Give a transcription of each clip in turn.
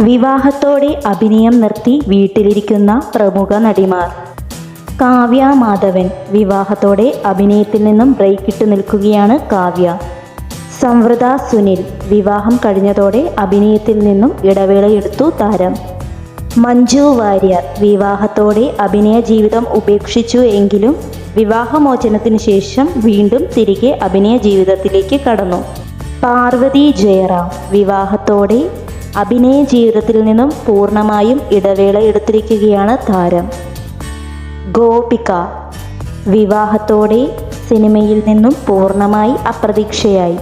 വിവാഹത്തോടെ അഭിനയം നിർത്തി വീട്ടിലിരിക്കുന്ന പ്രമുഖ നടിമാർ. കാവ്യ മാധവൻ വിവാഹത്തോടെ അഭിനയത്തിൽ നിന്നും ബ്രേക്കിട്ട് നിൽക്കുകയാണ് കാവ്യ. സംവൃത സുനിൽ വിവാഹം കഴിഞ്ഞതോടെ അഭിനയത്തിൽ നിന്നും ഇടവേളയെടുത്തു താരം. മഞ്ജു വാര്യർ വിവാഹത്തോടെ അഭിനയ ജീവിതം ഉപേക്ഷിച്ചു എങ്കിലും വിവാഹമോചനത്തിന് ശേഷം വീണ്ടും തിരികെ അഭിനയ ജീവിതത്തിലേക്ക് കടന്നു. പാർവതി ജയറാം വിവാഹത്തോടെ അഭിനയ ജീവിതത്തിൽ നിന്നും പൂർണമായും ഇടവേള എടുത്തിരിക്കുകയാണ് താരം. ഗോപിക വിവാഹത്തോടെ സിനിമയിൽ നിന്നും പൂർണമായി അപ്രതീക്ഷയായി.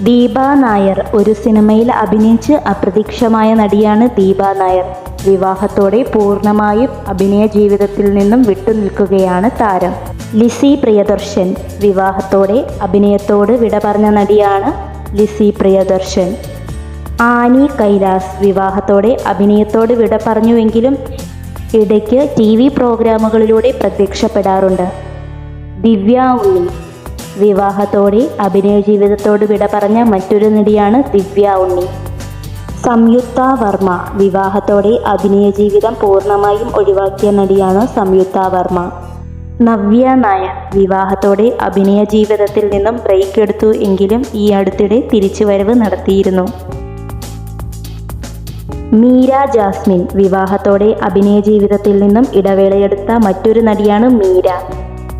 ദീപ നായർ ഒരു സിനിമയിൽ അഭിനയിച്ച് അപ്രതീക്ഷമായ നടിയാണ് ദീപ നായർ. വിവാഹത്തോടെ പൂർണമായും അഭിനയ ജീവിതത്തിൽ നിന്നും വിട്ടുനിൽക്കുകയാണ് താരം. ലിസി പ്രിയദർശൻ വിവാഹത്തോടെ അഭിനയത്തോട് വിട പറഞ്ഞ നടിയാണ് ലിസി പ്രിയദർശൻ. ആനി കൈലാസ് വിവാഹത്തോടെ അഭിനയത്തോട് വിട പറഞ്ഞുവെങ്കിലും ഇടയ്ക്ക് ടി വി പ്രോഗ്രാമുകളിലൂടെ പ്രത്യക്ഷപ്പെടാറുണ്ട്. ദിവ്യ ഉണ്ണി വിവാഹത്തോടെ അഭിനയ ജീവിതത്തോട് വിട പറഞ്ഞ മറ്റൊരു നടിയാണ് ദിവ്യ ഉണ്ണി. സംയുക്ത വർമ്മ വിവാഹത്തോടെ അഭിനയ ജീവിതം പൂർണമായും ഒഴിവാക്കിയ നടിയാണ് സംയുക്ത വർമ്മ. നവ്യ നായർ വിവാഹത്തോടെ അഭിനയ ജീവിതത്തിൽ നിന്നും ബ്രേക്ക് എടുത്തു എങ്കിലും ഈ അടുത്തിടെ തിരിച്ചുവരവ് നടത്തിയിരുന്നു. മീര ജാസ്മിൻ വിവാഹത്തോടെ അഭിനയ ജീവിതത്തിൽ നിന്നും ഇടവേളയെടുത്ത മറ്റൊരു നടിയാണ് മീര.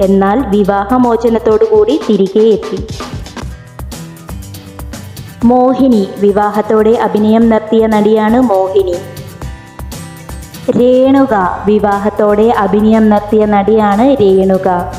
എന്നാൽ വിവാഹമോചനത്തോടുകൂടി തിരികെ എത്തി. മോഹിനി വിവാഹത്തോടെ അഭിനയം നിർത്തിയ നടിയാണ് മോഹിനി. രേണുക വിവാഹത്തോടെ അഭിനയം നിർത്തിയ നടിയാണ് രേണുക.